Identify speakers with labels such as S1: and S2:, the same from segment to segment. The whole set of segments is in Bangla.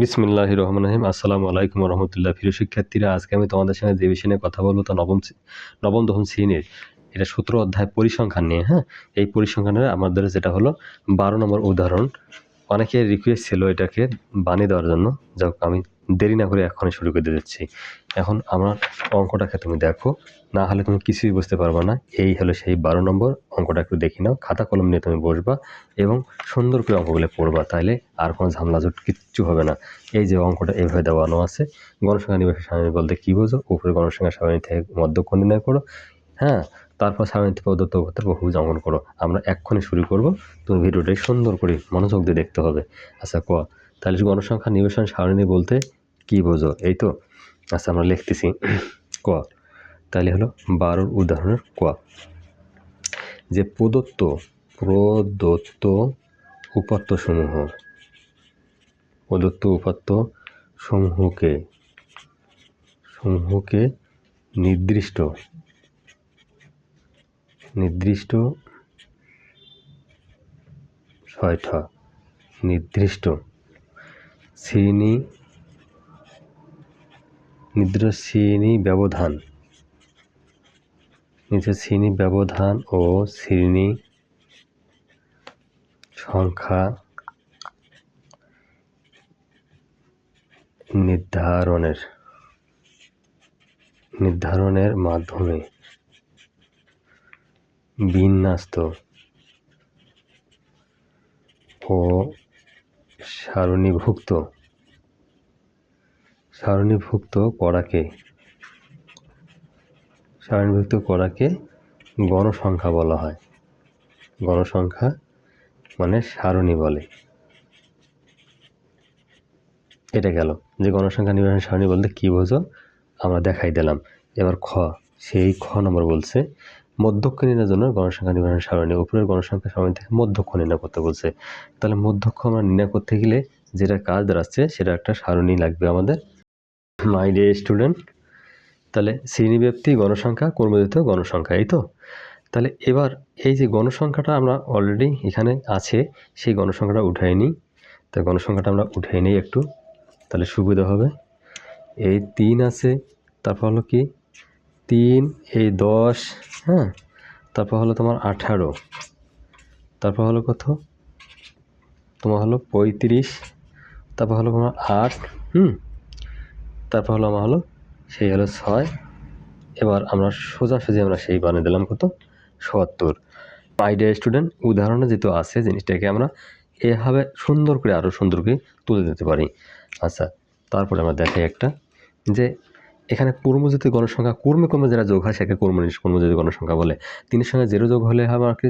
S1: বিসমিল্লাহ রহমান রহিম। আসসালামু আলাইকুম রহমতুল্লাহ। প্রিয় শিক্ষার্থীরা, আজকে আমি তোমাদের সঙ্গে যে বিষয় নিয়ে কথা বলব তা নবম নবম দশম শ্রেণির, এটা সূত্র অধ্যায় পরিসংখ্যান নিয়ে হ্যাঁ? এই পরিসংখ্যানের আমাদের যেটা হলো, বারো নম্বর উদাহরণ। অনেকের রিকোয়েস্ট ছিল এটাকে বানিয়ে দেওয়ার জন্য। যাক আমি দেরি না করে এখনই শুরু করে দিচ্ছি এখন আমার অঙ্কটাকে তুমি দেখো, না হলে তুমি কিছুই বুঝতে পারবে না। এই হলো সেই বারো নম্বর অঙ্কটা, একটু দেখি নাও। খাতা কলম নিয়ে তুমি বসবা এবং সুন্দর করে অঙ্কগুলো পড়বা তাহলে আর কোনো ঝামেলা জট কিচ্ছু হবে না। এই যে অঙ্কটা এইভাবে দেওয়ানো আছে, গণসংখ্যা নিবেশের সারণী বলতে কী বোঝো? উপরে গণসংখ্যা সারণী থেকে মধ্যক্ষণ নির্ণয় করো। হ্যাঁ তারপর থেকে প্রদত্ত উত্তর বহুভুজ করো। আমরা এক্ষুনি শুরু করব। তুমি ভিডিওটাই সুন্দর করে মনোযোগ দিয়ে দেখতে হবে। আচ্ছা ক? তাহলে গণসংখ্যা নিবেশন সারণী বলতে কী বোঝো? এই তো আচ্ছা আমরা লিখতেছি ক। তাহলে হলো বারোর উদাহরণের ক। যে প্রদত্ত প্রদত্ত উপাত্ত সমূহ প্রদত্ত উপাত্ত সমূহকে সমূহকে নির্দিষ্ট নির্দিষ্ট ছয়টা, নির্দিষ্ট শ্রেণি নির্দিষ্ট শ্রেণি ব্যবধান। নির্দিষ্ট শ্রেণি ব্যবধান ও শ্রেণি সংখ্যা নির্ধারণের নির্ধারণের মাধ্যমে বিন্যস্ত ও সারণীভুক্ত সারণীভুক্ত করাকে সারণীভুক্ত করাকে গণসংখ্যা বলা হয়। গণসংখ্যা মানে সারণী বলে। এটা গেল। যে গণসংখ্যা নির্বাচন সারণী বলতে কী বোঝো? আমরা দেখাই দিলাম। এবার খ, সেই খ নম্বর বলছে, মধ্যক্ষ নির্ণয়ের জন্য গণসংখ্যা নির্বাচন সারণী, উপরের গণসংখ্যা সারণী থেকে মধ্যক্ষ নির্ণয় করতে বলছে। তাহলে মধ্যক্ষ আমরা নির্ণয় করতে গেলে যেটা কাজ দাঁড়াচ্ছে, সেটা একটা সারণী লাগবে আমাদের। মাই ডে স্টুডেন্ট তাহলে শ্রেণীব্যাপ্তি, গণসংখ্যা কর্মদিত গণসংখ্যা, এই তো? তাহলে এবার এই যে গণসংখ্যাটা আমরা অলরেডি এখানে আছে, সেই গণসংখ্যাটা উঠাই নিই। তাই গণসংখ্যাটা আমরা উঠাই নিই একটু। তাহলে সুবিধা হবে। এই তিন আছে, তারপর হলো কি? তিন, এই দশ হ্যাঁ? তারপর হলো তোমার আঠারো। তারপর হলো কত? তোমার হলো পঁয়ত্রিশ। তারপর হলো তোমার আট, হুম? তারপর হলো আমার হলো, সেই হলো ছয়। এবার আমরা সোজাসুজি আমরা সেই বানিয়ে দিলাম কত? সত্তর। আইডিয়া স্টুডেন্ট উদাহরণে যেহেতু আছে, জিনিসটাকে আমরা এভাবে সুন্দর করে আরও সুন্দর করে তুলে দিতে পারি। আচ্ছা তারপরে আমরা দেখাই একটা, যে এখানে কর্মজাতীয় গণসংখ্যা, কর্মে কর্মে যারা যোগ হয় সেকে কর্ম কর্মজাতীয় গণসংখ্যা বলে। তিনের সঙ্গে জিরো যোগ হলে হবে কি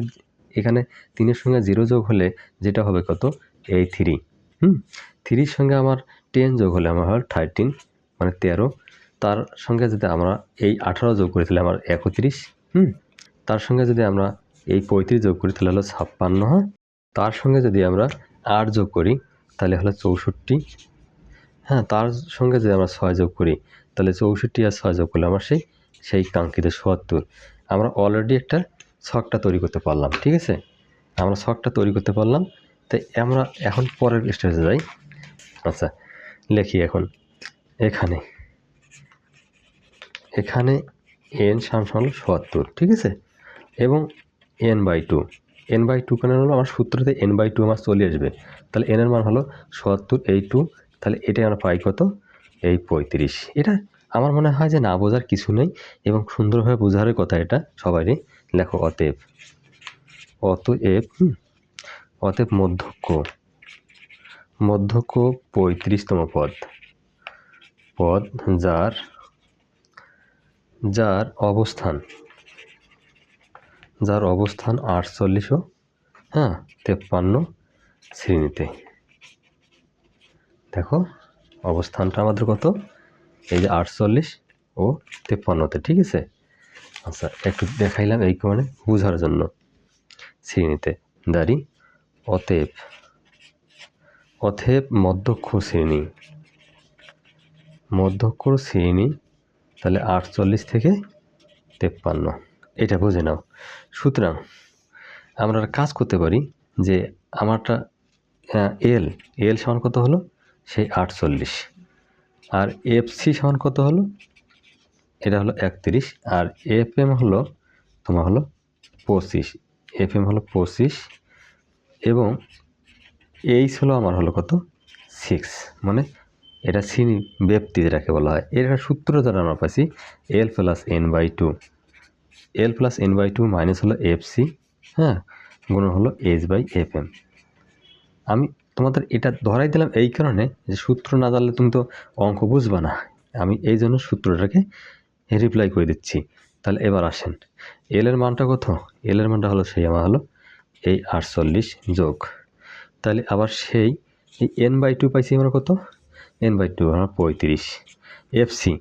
S1: এখানে তিনের সঙ্গে জিরো যোগ হলে যেটা হবে কত? এই থ্রি হুম? থ্রির সঙ্গে আমার টেন যোগ হলে আমার হয় থার্টিন মানে তেরো, তার সঙ্গে যদি আমরা এই আঠারো যোগ করি তাহলে আমার একত্রিশ, হুম? তার সঙ্গে যদি আমরা এই পঁয়ত্রিশ যোগ করি তাহলে হলো ছাপ্পান্ন হ্যাঁ? তার সঙ্গে যদি আমরা আট যোগ করি তাহলে হলো চৌষট্টি হ্যাঁ? তার সঙ্গে যদি আমরা ছয় যোগ করি তাহলে চৌষট্টি আর ছয় যোগ করলে আমার সেই সেই কাঙ্ক্ষিত সত্তর। আমরা অলরেডি একটা ছকটা তৈরি করতে পারলাম, ঠিক আছে? আমরা ছকটা তৈরি করতে পারলাম, তাই আমরা এখন পরের স্টেজে যাই। আচ্ছা লেখি এখন। এখানে। এখানে এন সাম হলো সত্তর, ঠিক আছে? এবং N by two N by two কেন হলো? আমার সূত্রতে এন বাই টু আমার চলে আসবে। তাহলে এন এর মান হলো সত্তর, এই টু তাহলে এটাই আমরা পাই কত? এই পঁয়ত্রিশ। এটা আমার মনে হয় যে না বোঝার কিছু নেই এবং সুন্দরভাবে বোঝার কথা এটা সবারই। লেখো, অতএব। অতএব অতএব মধ্যক্ষ। মধ্যক্ষ পঁয়ত্রিশতম পদ। পদ, যার যার অবস্থান। যার অবস্থান আটচল্লিশও হ্যাঁ তেপ্পান্ন শ্রেণীতে। দেখো, অবস্থানটা আমাদের কত? এই যে আটচল্লিশ ও তেপ্পান্নতে, ঠিক আছে? আচ্ছা একটু দেখাইলাম এই কারণে বুঝার জন্য। শ্রেণীতে, দাঁড়ি অতএব অতএব মধ্যক্ষ শ্রেণি। মধ্যক্ষ শ্রেণি, তাহলে আটচল্লিশ থেকে তেপ্পান্ন। এটা বুঝে নাও। সুতরাং আমরা কাজ করতে পারি যে আমারটা এল এল সমান কত হলো? সেই আটচল্লিশ। আর এফ সি সমান কত হলো? এটা হলো একত্রিশ। আর এফ এম হলো, তোমার হলো পঁচিশ। এফ এম হলো পঁচিশ। এবং এইচ হলো আমার হলো কত? সিক্স মানে এটা শ্রেণি ব্যক্তি যেটাকে বলা হয়। এর সূত্র দ্বারা আমরা পাচ্ছি L plus N by two L plus N by two minus হলো এফ সি হ্যাঁ? গুণ হলো এইচ বাই এফ এম আমি তোমাদের এটা ধরাই দিলাম এই কারণে যে সূত্র না জানলে তুমি তো অঙ্ক বুঝবা না। আমি এই জন্য সূত্রটাকে রিপ্লাই করে দিচ্ছি। তাহলে এবার আসেন। এল এর মানটা কত? এল এর মানটা হলো সেই, আমার হলো এই আটচল্লিশ যোগ। তাহলে আবার সেই, এই এন বাই টু পাইছি আমরা কত? এন বাই টু আমার পঁয়ত্রিশ। এফসি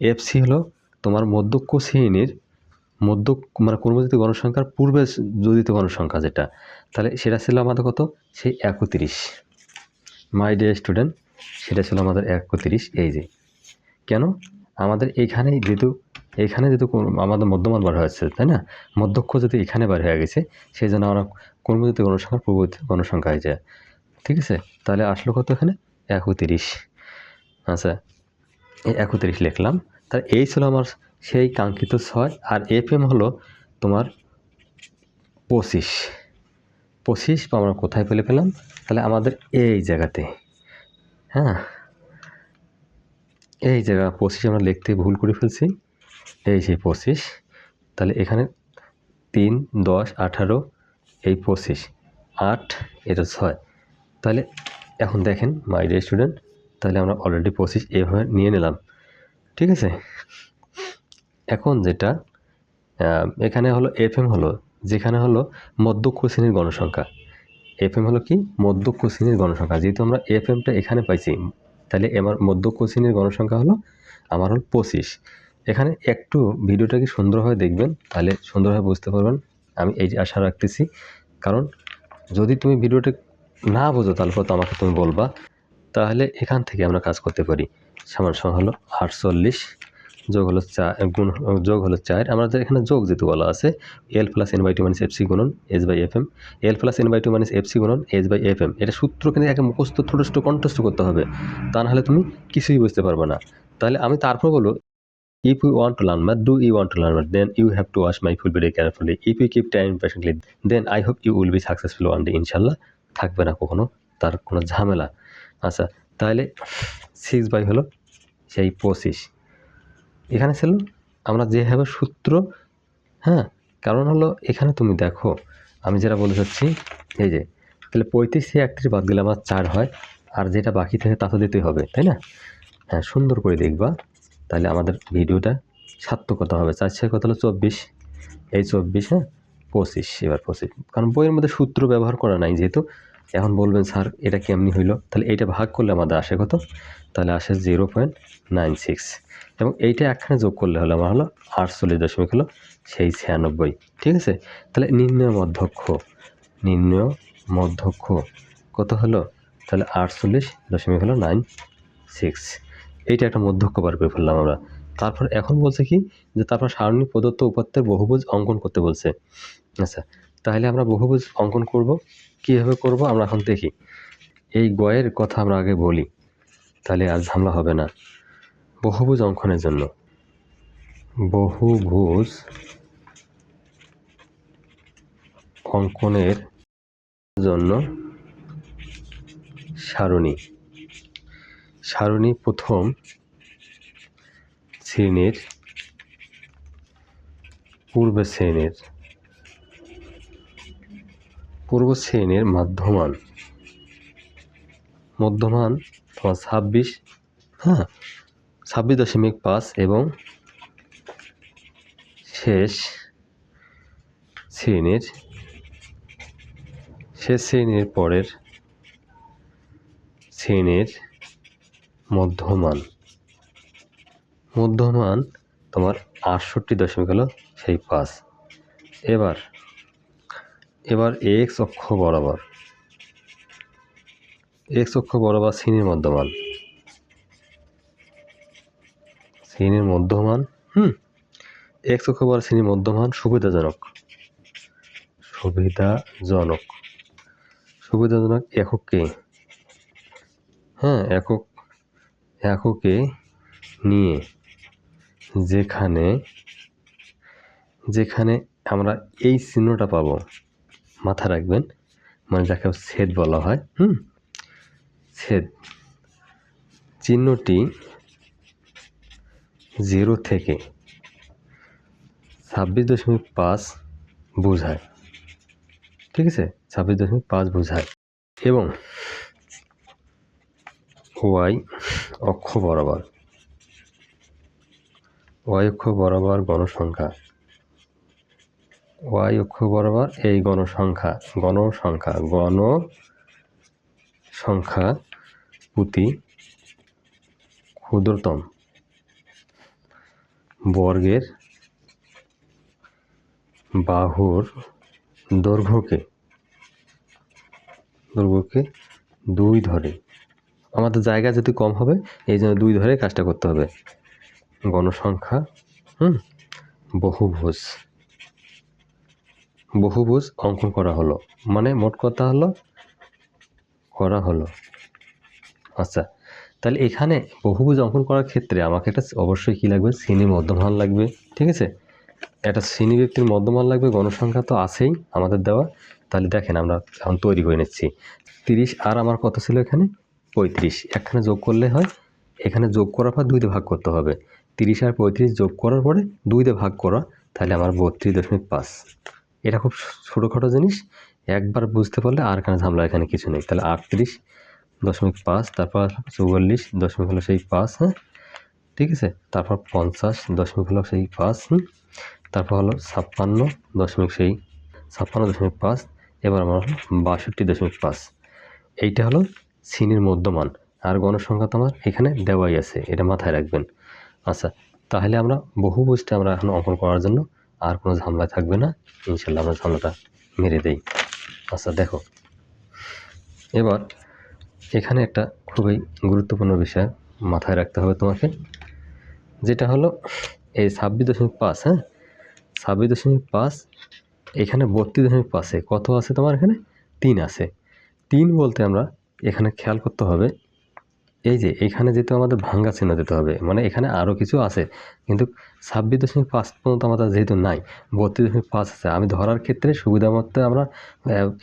S1: এফসি হলো তোমার মধ্যক্ষ শ্রেণির মধ্য মানে কর্মজিত গণসংখ্যার পূর্বে যোজিত গণসংখ্যা যেটা, তাহলে সেটা ছিল আমাদের কত? সেই একত্রিশ। মাই ডে স্টুডেন্ট সেটা ছিল আমাদের একত্রিশ, এই যে। কেন? আমাদের এইখানে যেহেতু এইখানে যেহেতু আমাদের মধ্যমান বার হয়েছে, তাই না? মধ্যক্ষ যদি এখানে বার হয়ে গেছে, সেই জন্য আমরা কর্মজিত গণসংখ্যার পূর্ববর্তী গণসংখ্যা হয়ে যায়। ঠিক আছে? তাহলে আসলো কত এখানে? একত্রিশ। আচ্ছা এই একত্রিশ লিখলাম। তার এই ছিল আমার সেই কাঙ্ক্ষিত ছয়, আর এফ এম হলো তোমার পঁচিশ। পঁচিশ আমরা কোথায় ফেলে পেলাম? তাহলে আমাদের এই জায়গাতে। হ্যাঁ এই জায়গা পঁচিশ আমরা লিখতে ভুল করে ফেলছি। এই সেই পঁচিশ, তাহলে এখানে তিন, দশ, আঠারো, এই পঁচিশ, আট, এটা ছয়। তাহলে এখন দেখেন মাই ডিয়ার স্টুডেন্ট তাহলে আমরা অলরেডি পঁচিশ এভাবে নিয়ে নিলাম। ঠিক আছে? এখন যেটা এখানে হলো এফ এম হলো, যেখানে হলো মধ্যক্ষ শ্রেণির গণসংখ্যা। এফ এম হলো কি? মধ্যক্ষ শ্রেণির গণসংখ্যা। যেহেতু আমরা এফ এমটা এখানে পাইছি, তাহলে আমার মধ্যক্ষ শ্রেণির গণসংখ্যা হলো আমার হল পঁচিশ। এখানে একটু ভিডিওটাকে সুন্দরভাবে দেখবেন, তাহলে সুন্দরভাবে বুঝতে পারবেন। আমি এই যে আশা রাখতেছি, কারণ যদি তুমি ভিডিওটা না বোঝো, তাহলে হয়তো আমাকে তুমি বলবা। তাহলে এখান থেকে আমরা কাজ করতে পারি। সমান সমান হলো আটচল্লিশ যোগ হলো চার গুণ যোগ হলো চার। আমাদের এখানে যোগ যেহেতু বলা আছে L plus N by two minus F C গুণন S by F M L plus N by two minus F C গুণন এস বাই এফ এম এটা সূত্র কিন্তু একে মুখস্থ ছোটো কণ্ঠস্থ করতে হবে। তা নাহলে তুমি কিছুই বুঝতে পারবে না। তাহলে আমি তারপর বলো if you want to learn math, do you want to learn math, then you have to watch my full video carefully. If you keep time patiently, then i hope you will be successful one day ইনশাল্লাহ থাকবে না কখনো, তার কোনো ঝামেলা। আচ্ছা তাহলে সিক্স বাই হলো সেই পঁচিশ। এখানে ছিল আমরা যেভাবে সূত্র হ্যাঁ কারণ হলো এখানে তুমি দেখো, আমি যেটা বলতে চাচ্ছি, এই যে, তাহলে পঁয়ত্রিশ থেকে একত্রিশ বাদ গেলে আমার চার হয়, আর যেটা বাকি থাকে তা তো দিতেই হবে, তাই না? হ্যাঁ সুন্দর করে দেখবা, তাহলে আমাদের ভিডিওটা সার্থকতা হবে। চার ছয় কত হলো? চব্বিশ। এই চব্বিশ হ্যাঁ পঁচিশ, এবার পঁচিশ। কারণ বইয়ের মধ্যে সূত্র ব্যবহার করা নাই যেহেতু এখন বলবেন, স্যার, এটা কেমনি হইল? তাহলে এইটা ভাগ করলে আমাদের আসে কত? তাহলে আসে জিরো পয়েন্ট নাইন সিক্স। এবং এইটা একখানে যোগ করলে হলো আমার হলো আটচল্লিশ দশমিক হলো সেই ছিয়ানব্বই। ঠিক আছে? তাহলে নির্ণয় মধ্যক্ষ নির্ণয় মধ্যক্ষ কত হলো? তাহলে আটচল্লিশ দশমিক হলো নাইন সিক্স। এইটা একটা মধ্যক্ষ বার করে ফেললাম আমরা। তারপর এখন বলছে কি? যে তারপর সারণী প্রদত্ত উপাত্তের বহুভুজ অঙ্কন করতে বলছে। আচ্ছা তাহলে আমরা বহুভুজ অঙ্কন করব। কীভাবে করব আমরা এখন দেখি। এই গয়ের কথা আমরা আগে বলি। তাহলে আর ঝামেলা হবে না। বহুভুজ অঙ্কনের জন্য। বহুভুজ অঙ্কনের জন্য সারণী। সারণী প্রথম শ্রেণির পূর্ব শ্রেণির পূর্ব শ্রেণির মাধ্যমান। মধ্যমান তোমার ছাব্বিশ হ্যাঁ ছাব্বিশ দশমিক পাঁচ এবং শেষ শ্রেণির শেষ শ্রেণির পরের শ্রেণির মধ্যমান। মধ্যমান তোমার আটষট্টি দশমিক হলো সেই পাঁচ। এবার এবার এক্স অক্ষ বরাবর। এক্স অক্ষ বরাবর শ্রেণির মধ্যমান। শ্রেণির মধ্যমান, হুম, এক্স অক্ষ বরাবর শ্রেণির মধ্যমান সুবিধাজনক। সুবিধাজনক। সুবিধাজনক এককে হ্যাঁ একক, এককে নিয়ে যেখানে যেখানে আমরা এই চিহ্নটা পাবো। মাথা রাখবেন মানে যাকে ছেদ বলা হয়, হুম? ছেদ। চিহ্নটি জিরো থেকে ছাব্বিশ দশমিক পাঁচ বোঝায়। ঠিক আছে? ছাব্বিশ দশমিক পাঁচ বোঝায়। এবং ওয়াই অক্ষ বরাবর, ওয়াই অক্ষ বরাবর গণসংখ্যা। ওয়াই অক্ষ বরাবর এই গণসংখ্যা গণসংখ্যা গণ সংখ্যা প্রতি ক্ষুদ্রতম বর্গের বাহুর দৈর্ঘ্যকে দৈর্ঘ্যকে দুই ধরে। আমাদের জায়গা যদি কম হবে, এই জন্য দুই ধরে কাজটা করতে হবে। গণসংখ্যা, হুম, বহুভুজ। বহুভুজ অঙ্কন করা হলো। মানে মোট কথা হলো, করা হলো। আচ্ছা তাহলে এখানে বহুভুজ অঙ্কন করার ক্ষেত্রে আমাকে একটা অবশ্যই কী লাগবে? শ্রেণি মধ্যমান লাগবে, ঠিক আছে? একটা শ্রেণি ব্যক্তির মধ্যমান লাগবে, গণসংখ্যা তো আছেই আমাদের দেওয়া। তাহলে দেখেন আমরা এখন তৈরি করে নিচ্ছি। তিরিশ আর আমার কত ছিল এখানে? পঁয়ত্রিশ। এখানে যোগ করলে হয়, এখানে যোগ করার পর দুইতে ভাগ করতে হবে। তিরিশ আর পঁয়ত্রিশ যোগ করার পরে দুইতে ভাগ করা, তাহলে আমার বত্রিশ দশমিক পাঁচ। এটা খুব ছোটোখাটো জিনিস। একবার বুঝতে পারলে আর এখানে ঝামেলা, এখানে কিছু নেই। তাহলে আটত্রিশ দশমিক পাঁচ, তারপর চৌয়াল্লিশ দশমিক হলো সেই পাঁচ হ্যাঁ? ঠিক আছে? তারপর পঞ্চাশ দশমিক হলো সেই পাঁচ তারপর হলো ছাপ্পান্ন দশমিক সেই ছাপ্পান্ন দশমিক পাঁচ, এবার আমার হলো বাষট্টি দশমিক পাঁচ। এইটা হলো শ্রেণির মধ্যমান। আর গণসংখ্যা তো আমার এখানে দেওয়াই আছে, এটা মাথায় রাখবেন। আচ্ছা তাহলে আমরা বহু বুঝতে আমরা এখন অঙ্কন করার জন্য আর কোনো ঝামেলা থাকবে না। ইনশাল্লাহ আমরা ঝামেলাটা মেরে দেই। আচ্ছা দেখো। এবার এখানে একটা খুবই গুরুত্বপূর্ণ বিষয় মাথায় রাখতে হবে তোমাকে, যেটা হলো এই ছাব্বিশ দশমিক পাঁচ হ্যাঁ? ছাব্বিশ দশমিক পাঁচ, এখানে বত্রিশ দশমিক পাঁচে কত আছে তোমার এখানে? তিন আছে। তিন বলতে আমরা এখানে খেয়াল করতে হবে এই যে এখানে যেহেতু আমাদের ভাঙ্গা চিহ্ন দিতে হবে মানে এখানে আরও কিছু আছে, কিন্তু ছাব্বিশ দশমিক পাঁচ পর্যন্ত আমাদের যেহেতু নাই, বত্রিশ দশমিক পাঁচ আছে, আমি ধরার ক্ষেত্রে সুবিধা মতো আমরা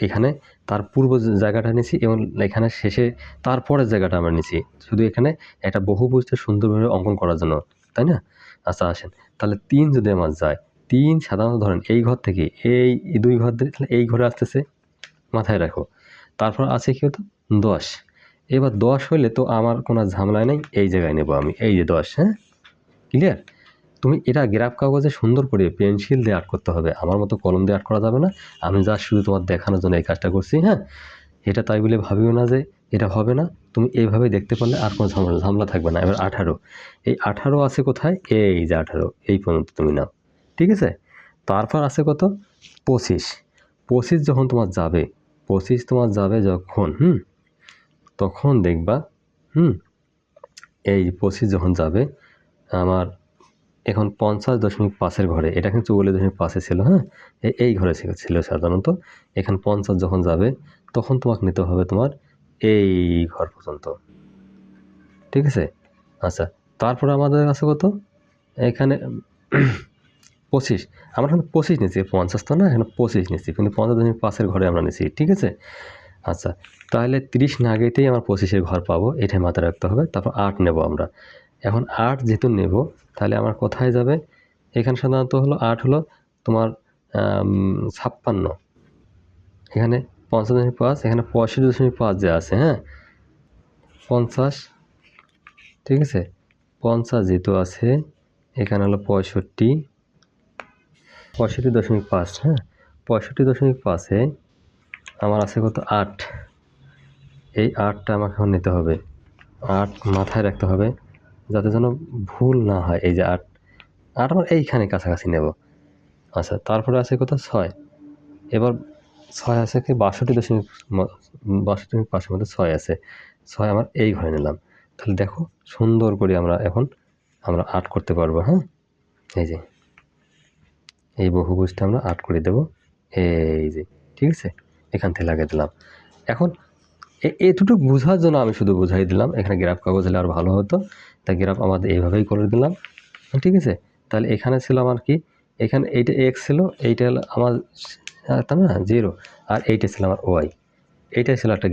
S1: এখানে তার পূর্ব জায়গাটা নিছি এবং এখানে শেষে তারপরের জায়গাটা আমরা নিছি শুধু এখানে একটা বহু বুঝতে সুন্দরভাবে অঙ্কন করার জন্য, তাই না? আচ্ছা আসেন, তাহলে তিন যদি আমার যায়, তিন সাধারণত ধরেন এই ঘর থেকে এই দুই ঘর তাহলে এই ঘরে আসতেছে, মাথায় রাখো, তারপর আছে কি হতো দশ এবার দশ হলে তো আমার কোনো ঝামেলা নেই, এই জায়গায় নেব আমি। এই যে দশ হ্যাঁ? ক্লিয়ার তুমি এটা গ্রাফ কাগজে সুন্দর করে পেন্সিল দিয়ে আর্ট করতে হবে। আমার মতো কলম দিয়ে আর্ট করা যাবে না। আমি যা শুধু তোমার দেখানোর জন্য এই কাজটা করছি হ্যাঁ? এটা তাই বলে ভাবিও না যে এটা হবে না। তুমি এইভাবে দেখতে পারলে আর কোনো ঝামেলা ঝামেলা থাকবে না। এবার আঠারো। এই আঠারো আছে কোথায়? এই যে আঠারো, এই পর্যন্ত তুমি নাও। ঠিক আছে? তারপর আছে কত? পঁচিশ। পঁচিশ যখন তোমার যাবে, পঁচিশ তোমার যাবে যখন, হুম? তখন দেখবা, হুম, এই পঁচিশ যখন যাবে, আমার এখন পঞ্চাশ দশমিক পাঁচের ঘরে, এটা কিন্তু চুয়াল্লিশ দশমিক পাঁচে ছিল হ্যাঁ? এই ঘরে ছিল সাধারণত। এখানে পঞ্চাশ যখন যাবে, তখন তোমাকে নিতে হবে তোমার এই ঘর পর্যন্ত। ঠিক আছে? আচ্ছা তারপরে আমাদের আছে কত? এখানে পঁচিশ। আমরা এখন পঁচিশ নিচ্ছি পঞ্চাশ তো না, এখানে পঁচিশ নিচ্ছি কিন্তু পঞ্চাশ দশমিক পাঁচের ঘরে আমরা নিচ্ছি ঠিক আছে? আচ্ছা তাহলে তিরিশ না গেতেই আমার পঁচিশের ঘর পাবো, এটাই মাথায় রাখতে হবে, তারপর আট নেব আমরা। এখন আট যেহেতু নেব, তাহলে আমার কোথায় যাবে? এখানে সাধারণত হলো আট হলো তোমার ছাপ্পান্ন। এখানে পঞ্চাশ দশমিক পাঁচ, এখানে পঁয়ষট্টি দশমিক পাঁচ যে আছে হ্যাঁ? পঞ্চাশ, ঠিক আছে? পঞ্চাশ যেহেতু আছে, এখানে হলো পঁয়ষট্টি পঁয়ষট্টি দশমিক পাঁচ হ্যাঁ? পঁয়ষট্টি দশমিক পাঁচে আমার আছে কত? আট। এই আটটা আমাকে এখন নিতে হবে। আট মাথায় রাখতে হবে যাতে যেন ভুল না হয় এই যে আট। আট আমার এইখানে কাছাকাছি নেব। আচ্ছা তারপরে আছে কত? ছয়। এবার ছয় আছে কি? বাষট্টি দশমিক বাষট্টি দশমিক পাঁচের মধ্যে ছয় আছে। ছয় আমার এই ঘরে নিলাম। তাহলে দেখো, সুন্দর করে আমরা এখন, আমরা আট করতে পারব হ্যাঁ? এই যে, এই বহুভুজটা আমরা আট করে দেব। এই যে, ঠিক আছে? এখান থেকে লাগিয়ে দিলাম। এখন এতটুকু বোঝার জন্য আমি শুধু বুঝাই দিলাম, এখানে গ্রাফ কাগজ হলে আর ভালো হতো। তাই গ্রাফ আমাদের এইভাবেই করে দিলাম। ঠিক আছে? তাহলে এখানে ছিল আমার কি? এখানে এইটা এক্স ছিল, এইটা আমার তাই না? জিরো আর এইটা ছিল আমার ওয়াই এইটাই ছিল একটা